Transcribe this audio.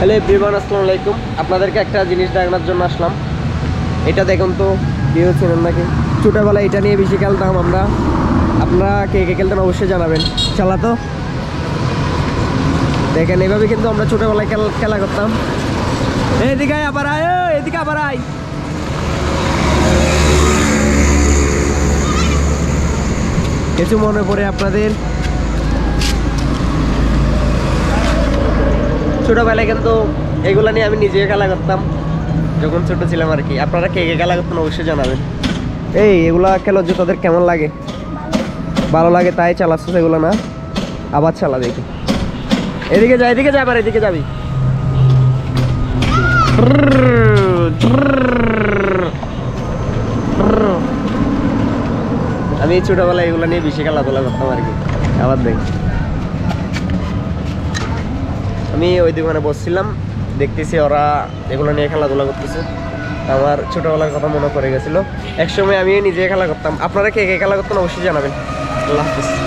Hello everyone, আসসালামু আলাইকুম। আপনাদেরকে একটা জিনিস দেখানোর জন্য আসলাম। এটা দেখুন তো কেউ ছিলেন নাকি? ছোটোবেলায় এটা নিয়ে বেশি খেলতাম আমরা। আপনারা কে কে খেলতেন অবশ্যই জানাবেন। চালা তো। দেখেন, এভাবে কিন্তু আমরা ছোটোবেলায় খেল- খেলা করতাম। এদিকে আবার আয় এদিকে আবার আয়। কিছু মনে পড়ে আপনাদের। ছোটবেলায় কিন্তু এগুলো নিয়ে আমি নিজে খেলা করতাম। যখন ছোট ছিলাম আর কি। আপনারা কে কে খেলা করতেন অবশ্যই জানাবেন। এই এগুলা খেলো যে তাদের কেমন লাগে? ভালো লাগে তাই চালাচ্ছ এগুলো না? আবার চালা দেখি। এদিকে যা এদিকে যা আবার এদিকে যাবি। আমি ছোটবেলায় এগুলো নিয়ে বেশি খেলাধুলা করতাম আর কি। আবার দেখ। আমি ওই দোকানে বসছিলাম, দেখতেছি ওরা এগুলো নিয়ে খেলাধুলা করতেছে। আমার ছোটোবেলার কথা মনে পড়ে গেছিল। একসময় আমি নিজে খেলা করতাম। আপনারা কে কে খেলা করতেন অবশ্যই জানাবেন। আল্লাহ হাফিজ।